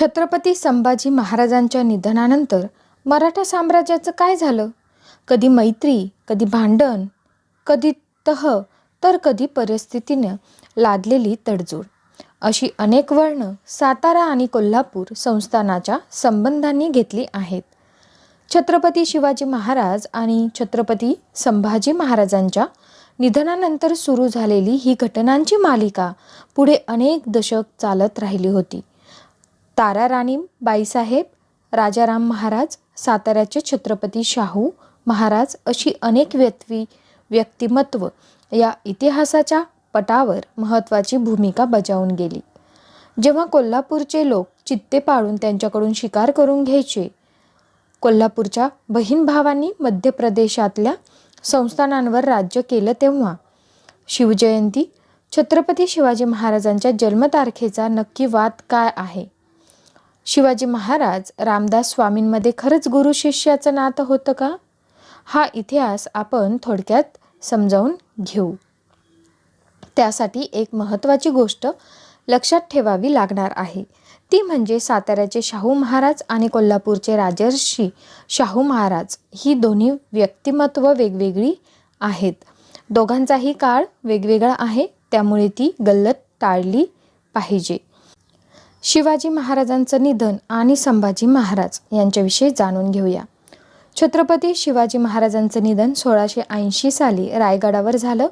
छत्रपती संभाजी महाराजांच्या निधनानंतर मराठा साम्राज्याचं काय झालं? कधी मैत्री कधी भांडण कधी तह तर कधी परिस्थितीनं लादलेली तडजोड. अशी अनेक वळणं सातारा आणि कोल्हापूर संस्थानाच्या संबंधांनी घेतली आहेत. छत्रपती शिवाजी महाराज आणि छत्रपती संभाजी महाराजांच्या निधनानंतर सुरू झालेली ही घटनांची मालिका पुढे अनेक दशक चालत राहिली होती. तारा राणी बाईसाहेब राजाराम महाराज साताऱ्याचे छत्रपती शाहू महाराज अशी अनेक व्यक्ती व्यक्तिमत्व या इतिहासाच्या पटावर महत्त्वाची भूमिका बजावून गेली. जेव्हा कोल्हापूरचे लोक चित्ते पाळून त्यांच्याकडून शिकार करून घ्यायचे कोल्हापूरच्या बहीण भावांनी मध्य प्रदेशातल्या संस्थानांवर राज्य केलं तेव्हा शिवजयंती छत्रपती शिवाजी महाराजांच्या जन्मतारखेचा नक्की वाद काय आहे? शिवाजी महाराज रामदास स्वामींमध्ये खरंच गुरु शिष्याचं नातं होतं का? हा इतिहास आपण थोडक्यात समजावून घेऊ. त्यासाठी एक महत्त्वाची गोष्ट लक्षात ठेवावी लागणार आहे. ती म्हणजे साताऱ्याचे शाहू महाराज आणि कोल्हापूरचे राजर्षी शाहू महाराज ही दोन्ही व्यक्तिमत्व वेगवेगळी आहेत. दोघांचाही काळ वेगवेगळा आहे त्यामुळे ती गल्लत टाळली पाहिजे. शिवाजी महाराजांचं निधन आणि संभाजी महाराज यांच्याविषयी जाणून घेऊया. छत्रपती शिवाजी महाराजांचं निधन सोळाशे ऐंशी साली रायगडावर झालं.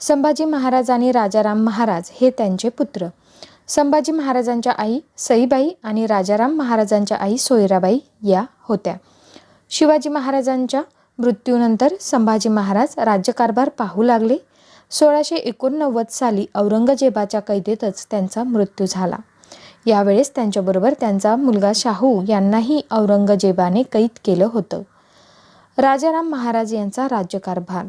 संभाजी महाराज आणि राजाराम महाराज हे त्यांचे पुत्र. संभाजी महाराजांच्या आई सईबाई आणि राजाराम महाराजांच्या आई सोयराबाई या होत्या. शिवाजी महाराजांच्या मृत्यूनंतर संभाजी महाराज राज्यकारभार पाहू लागले. सोळाशे एकोणनव्वद साली औरंगजेबाच्या कैदेतच त्यांचा मृत्यू झाला. यावेळेस त्यांच्याबरोबर त्यांचा मुलगा शाहू यांनाही औरंगजेबाने कैद केलं होतं. राजाराम महाराज यांचा राज्यकारभार.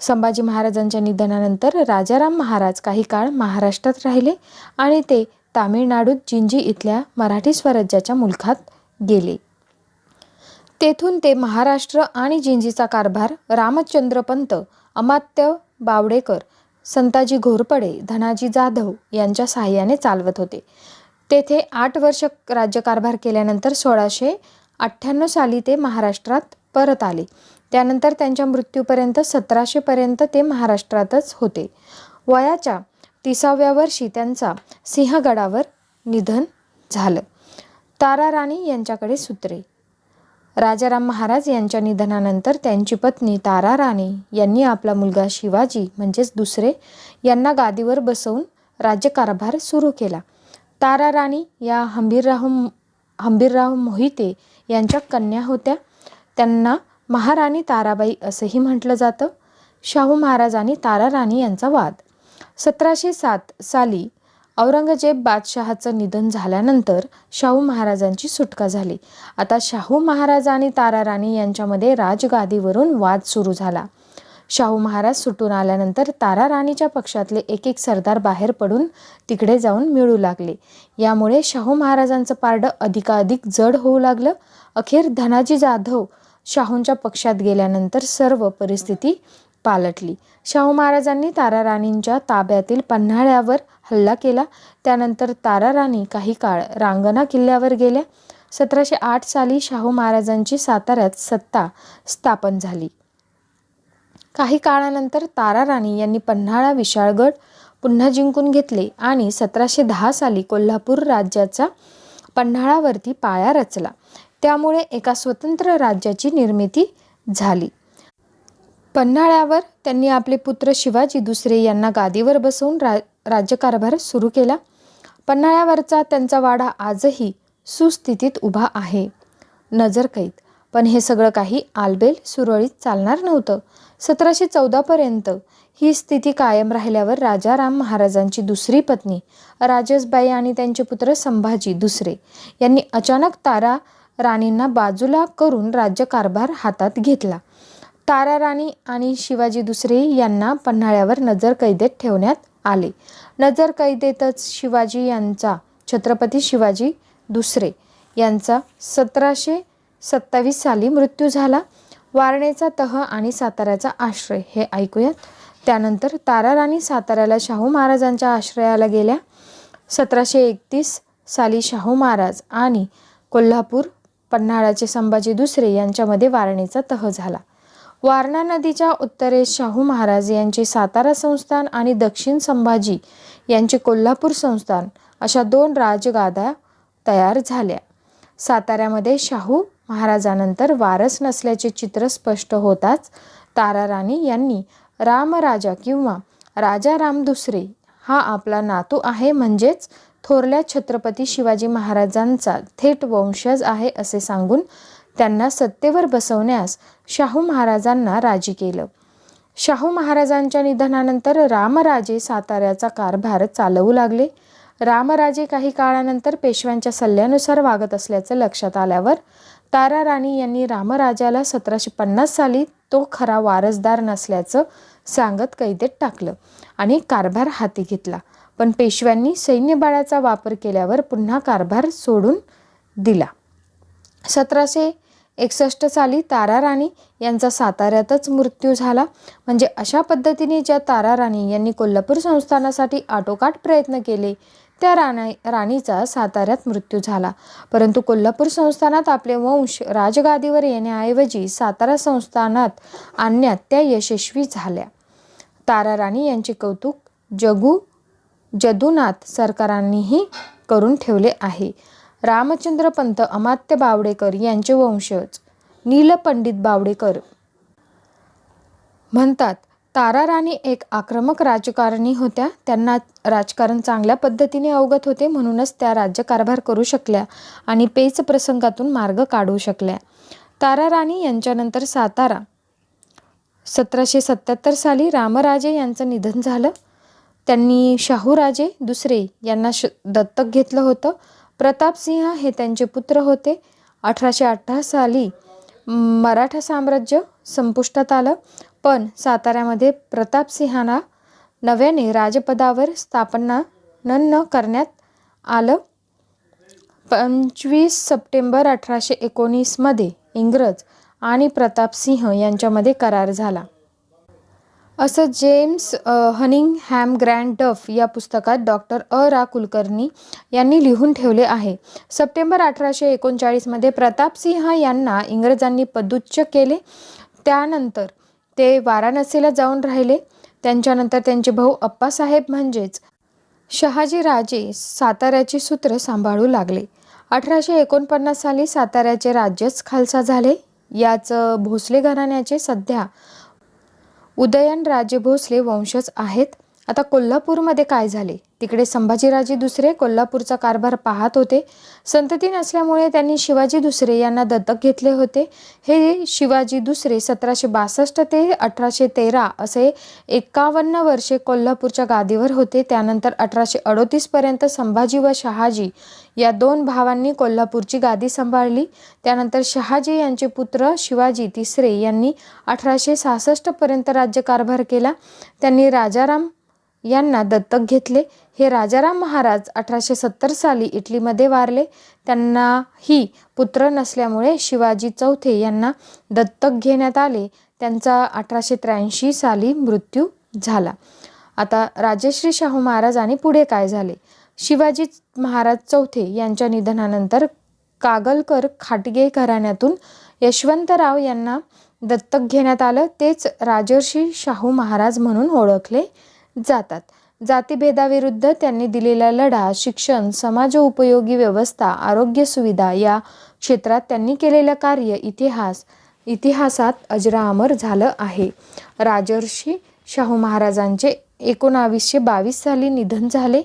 संभाजी महाराजांच्या निधनानंतर राजाराम महाराज काही काळ महाराष्ट्रात राहिले आणि ते तामिळनाडूत जिंजी इथल्या मराठी स्वराज्याच्या मुलखात गेले. तेथून ते महाराष्ट्र आणि जिंजीचा कारभार रामचंद्रपंत अमात्य बावडेकर संताजी घोरपडे धनाजी जाधव यांच्या सहाय्याने चालवत होते. तेथे आठ वर्ष राज्यकारभार केल्यानंतर सोळाशे अठ्ठ्याण्णव साली ते महाराष्ट्रात परत आले. त्यानंतर त्यांच्या मृत्यूपर्यंत सतराशेपर्यंत ते महाराष्ट्रातच होते. वयाच्या तिसाव्या वर्षी त्यांचा सिंहगडावर निधन झालं. तारा राणी यांच्याकडे सूत्रे. राजाराम महाराज यांच्या निधनानंतर त्यांची पत्नी तारा राणी यांनी आपला मुलगा शिवाजी म्हणजेच दुसरे यांना गादीवर बसवून राज्यकारभार सुरू केला. तारा राणी या हंबीरराव हंबीरराव मोहिते यांच्या कन्या होत्या. त्यांना महाराणी ताराबाई असंही म्हटलं जातं. शाहू महाराज आणि तारा राणी यांचा वाद. सतराशे सात साली औरंगजेब बादशहाचं निधन झाल्यानंतर शाहू महाराजांची सुटका झाली. आता शाहू महाराज आणि तारा राणी यांच्यामध्ये राजगादीवरून वाद सुरू झाला. शाहू महाराज सुटून आल्यानंतर तारा राणीच्या पक्षातले एक एक सरदार बाहेर पडून तिकडे जाऊन मिळू लागले. यामुळे शाहू महाराजांचं पारडं अधिकाधिक जड होऊ लागलं. अखेर धनाजी जाधव शाहूंच्या पक्षात गेल्यानंतर सर्व परिस्थिती पालटली. शाहू महाराजांनी तारा राणींच्या ताब्यातील पन्हाळ्यावर हल्ला केला. त्यानंतर तारा राणी काही काळ रांगणा किल्ल्यावर गेल्या. सतराशे आठ साली शाहू महाराजांची साताऱ्यात सत्ता स्थापन झाली. काही काळानंतर तारा राणी यांनी पन्हाळा विशाळगड पुन्हा जिंकून घेतले आणि सतराशे दहा साली कोल्हापूर राज्याचा पन्हाळावरती पाया रचला. त्यामुळे एका स्वतंत्र राज्याची निर्मिती झाली. पन्हाळ्यावर त्यांनी आपले पुत्र शिवाजी दुसरे यांना गादीवर बसवून रा राज्यकारभार सुरू केला. पन्हाळ्यावरचा त्यांचा वाडा आजही सुस्थितीत उभा आहे. नजरकैद पण हे सगळं काही आलबेल सुरळीत चालणार नव्हतं. सतराशे चौदापर्यंत ही स्थिती कायम राहिल्यावर राजाराम महाराजांची दुसरी पत्नी राजसबाई आणि त्यांचे पुत्र संभाजी दुसरे यांनी अचानक तारा राणींना बाजूला करून राज्यकारभार हातात घेतला. तारा राणी आणि शिवाजी दुसरे यांना पन्हाळ्यावर नजर कैदेत ठेवण्यात आले. नजर कैदेतच शिवाजी यांचा छत्रपती शिवाजी दुसरे यांचा सतराशे सत्तावीस साली मृत्यू झाला. वारणेचा तह आणि साताऱ्याचा आश्रय हे ऐकूयात. त्यानंतर तारा राणी साताऱ्याला शाहू महाराजांच्या आश्रयाला गेल्या. सतराशे एकतीस साली शाहू महाराज आणि कोल्हापूर पन्हाळाचे संभाजी दुसरे यांच्यामध्ये वारणेचा तह झाला. वारणा नदीच्या उत्तरेस शाहू महाराज यांचे सातारा संस्थान आणि दक्षिण संभाजी यांचे कोल्हापूर संस्थान अशा दोन राजगादा तयार झाल्या. साताऱ्यामध्ये शाहू महाराजानंतर वारस नसल्याचे चित्र स्पष्ट होताच ताराराणी यांनी रामराजा किंवा राजा राम दुसरे हा आपला नातू आहे म्हणजेच थोरल्या छत्रपती शिवाजी महाराजांचा थेट वंशज आहे असे सांगून त्यांना सत्तेवर बसवण्यास शाहू महाराजांना राजी केलं. शाहू महाराजांच्या निधनानंतर रामराजे साताऱ्याचा कारभार चालवू लागले. रामराजे काही काळानंतर पेशव्यांच्या सल्ल्यानुसार वागत असल्याचं लक्षात आल्यावर तारा राणी यांनी रामराजाला सतराशे पन्नास साली तो खरा वारसदार नसल्याचं सांगत कैदेत टाकलं आणि कारभार हाती घेतला. पण पेशव्यांनी सैन्यबळाचा वापर केल्यावर पुन्हा कारभार सोडून दिला. सतराशे एकसष्ट साली तारा राणी यांचा साताऱ्यातच मृत्यू झाला. म्हणजे अशा पद्धतीने ज्या तारा राणी यांनी कोल्हापूर संस्थानासाठी आटोकाट प्रयत्न केले त्या राणा राणीचा साताऱ्यात मृत्यू झाला. परंतु कोल्हापूर संस्थानात आपले वंश राजगादीवर येण्याऐवजी सातारा संस्थानात आणण्यात त्या यशस्वी झाल्या. तारा राणी यांचे कौतुक जगू जदुनाथ सरकारांनीही करून ठेवले आहे. रामचंद्र पंत अमात्य बावडेकर यांचे वंशज नीलपंडित बावडेकर म्हणतात तारा राणी एक आक्रमक राजकारणी होत्या. त्यांना राजकारण चांगल्या पद्धतीने अवगत होते म्हणूनच त्या राज्यकारभार करू शकल्या आणि पेच प्रसंगातून मार्ग काढू शकल्या. तारा राणी यांच्यानंतर सातारा. सतराशे सत्याहत्तर साली रामराजे यांचं निधन झालं. त्यांनी शाहूराजे दुसरे यांना श दत्तक घेतलं होतं. प्रतापसिंह हे त्यांचे पुत्र होते. अठराशे अठरा साली मराठा साम्राज्य संपुष्टात आलं. पण साताऱ्यामध्ये प्रतापसिंहांना नव्याने राजपदावर स्थापना न करण्यात आलं. पंचवीस सप्टेंबर अठराशे एकोणीसमध्ये इंग्रज आणि प्रतापसिंह यांच्यामध्ये करार झाला. असं जेम्स हनिंग हॅम ग्रँड डफ या पुस्तकात डॉक्टर अ. रा. कुलकर्णी यांनी लिहून ठेवले आहे. सप्टेंबर अठराशे एकोणचाळीसमध्ये प्रतापसिंह यांना इंग्रजांनी पदुच्च केले. त्यानंतर ते वाराणसीला जाऊन राहिले. त्यांच्यानंतर त्यांचे भाऊ अप्पासाहेब म्हणजेच शहाजी राजे साताऱ्याचे सूत्र सांभाळू लागले. अठराशे एकोणपन्नास साली साताऱ्याचे राज्यच खालसा झाले. याच भोसले घराण्याचे सध्या उदयनराजे भोसले वंशज आहेत. आता कोल्हापूरमध्ये काय झाले? तिकडे संभाजीराजे दुसरे कोल्हापूरचा कारभार पाहत होते. संतती नसल्यामुळे त्यांनी शिवाजी दुसरे यांना दत्तक घेतले होते. हे शिवाजी दुसरे सतराशे बासष्ट ते अठराशे तेरा असे एकावन्न वर्षे कोल्हापूरच्या गादीवर होते. त्यानंतर अठराशे अडोतीसपर्यंत संभाजी व शहाजी या दोन भावांनी कोल्हापूरची गादी सांभाळली. त्यानंतर शहाजी यांचे पुत्र शिवाजी तिसरे यांनी अठराशे सहासष्टपर्यंत राज्यकारभार केला. त्यांनी राजाराम यांना दत्तक घेतले. हे राजाराम महाराज अठराशे सत्तर साली इटलीमध्ये वारले. त्यांनाही पुत्र नसल्यामुळे शिवाजी चौथे यांना दत्तक घेण्यात आले. त्यांचा अठराशे त्र्याऐंशी साली मृत्यू झाला. आता राजश्री शाहू महाराज आणि पुढे काय झाले? शिवाजी महाराज चौथे यांच्या निधनानंतर कागलकर खाटगे घराण्यातून यशवंतराव यांना दत्तक घेण्यात आलं. तेच राजर्षी शाहू महाराज म्हणून ओळखले. जातात. जातीभेदाविरुद्ध त्यांनी दिलेला लढा शिक्षण समाज उपयोगी व्यवस्था आरोग्य सुविधा या क्षेत्रात त्यांनी केलेलं कार्य इतिहास इतिहासात अजरामर झालं आहे. राजर्षी शाहू महाराजांचे एकोणावीसशे बावीस साली निधन झाले.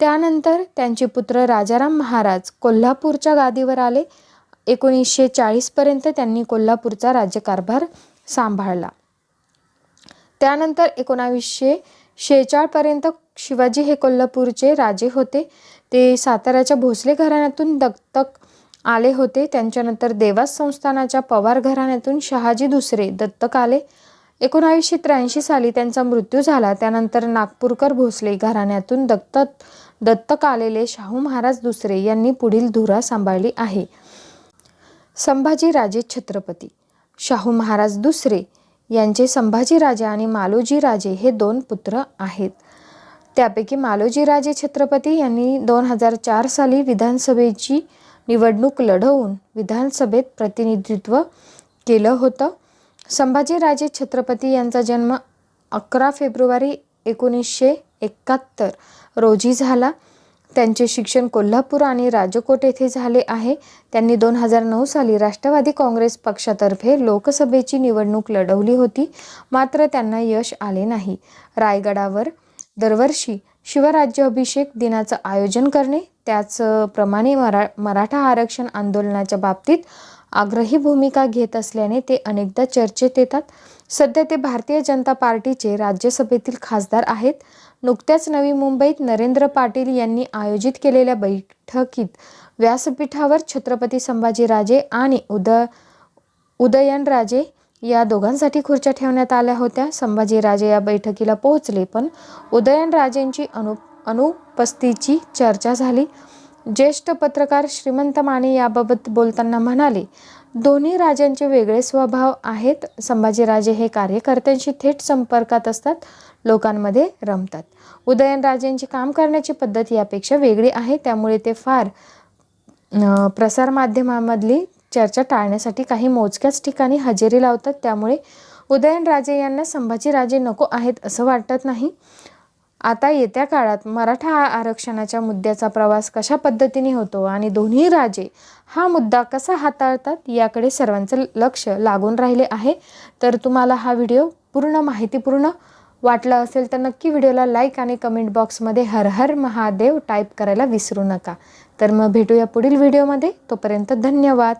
त्यानंतर त्यांचे पुत्र राजाराम महाराज कोल्हापूरच्या गादीवर आले. एकोणीसशे चाळीसपर्यंत त्यांनी कोल्हापूरचा राज्यकारभार सांभाळला. त्यानंतर एकोणावीसशे शेचाळपर्यंत शिवाजी हे कोल्हापूरचे राजे होते. ते साताऱ्याच्या भोसले घराण्यातून दत्तक आले होते. त्यांच्यानंतर देवास संस्थानाच्या पवार घराण्यातून शहाजी दुसरे दत्तक आले. एकोणावीसशे त्र्याऐंशी साली त्यांचा मृत्यू झाला. त्यानंतर नागपूरकर भोसले घराण्यातून दत्तक दत्तक आलेले शाहू महाराज दुसरे यांनी पुढील धुरा सांभाळली आहे. संभाजी राजे छत्रपती. शाहू महाराज दुसरे यांचे संभाजीराजे आणि मालोजी राजे हे दोन पुत्र आहेत. त्यापैकी मालोजीराजे छत्रपती यांनी दोन हजार चार साली विधानसभेची निवडणूक लढवून विधानसभेत प्रतिनिधित्व केलं होतं. संभाजीराजे छत्रपती यांचा जन्म अकरा फेब्रुवारी एकोणीसशे एकाहत्तर रोजी झाला. त्यांचे शिक्षण कोल्हापूर आणि राजकोट येथे झाले आहे. त्यांनी दोन हजार नऊ साली राष्ट्रवादी काँग्रेस पक्षातर्फे लोकसभेची निवडणूक लढवली होती. मात्र त्यांना यश आले नाही. रायगडावर दरवर्षी शिवराज्य अभिषेक दिनाचं आयोजन करणे त्याचप्रमाणे मरा मराठा आरक्षण आंदोलनाच्या बाबतीत आग्रही भूमिका घेत असल्याने ते अनेकदा चर्चेत येतात. सध्या ते भारतीय जनता पार्टीचे राज्यसभेतील खासदार आहेत. नुकत्याच नवी मुंबईत नरेंद्र पाटील यांनी आयोजित केलेल्या बैठकीत व्यासपीठावर छत्रपती संभाजीराजे आणि उद उदयनराजे या दोघांसाठी खुर्च्या ठेवण्यात आल्या होत्या. संभाजीराजे या बैठकीला पोहोचले पण उदयनराजेंची अनु अनुपस्थितीची चर्चा झाली. ज्येष्ठ पत्रकार श्रीमंत माने याबाबत बोलताना म्हणाले दोन्ही राजांचे वेगळे स्वभाव आहेत. संभाजीराजे हे कार्यकर्त्यांशी थेट संपर्कात असतात. लोकांमध्ये रमतात. उदयनराजेंची काम करण्याची पद्धत यापेक्षा वेगळी आहे. त्यामुळे ते फार प्रसारमाध्यमामधली चर्चा टाळण्यासाठी काही मोजक्याच ठिकाणी हजेरी लावतात. त्यामुळे उदयनराजे यांना संभाजीराजे नको आहेत असं वाटत नाही. आता येत्या काळात मराठा आरक्षणाच्या मुद्द्याचा प्रवास कशा पद्धतीने होतो आणि दोन्ही राजे हा मुद्दा कसा हाताळतात याकडे सर्वांचं लक्ष लागून राहिले आहे. तर तुम्हाला हा व्हिडिओ पूर्ण माहितीपूर्ण वाटलं असेल तर नक्की व्हिडिओला लाईक आणि कमेंट बॉक्समध्ये हर हर महादेव टाईप करायला विसरू नका. तर मग भेटूया पुढील व्हिडिओमध्ये तोपर्यंत धन्यवाद.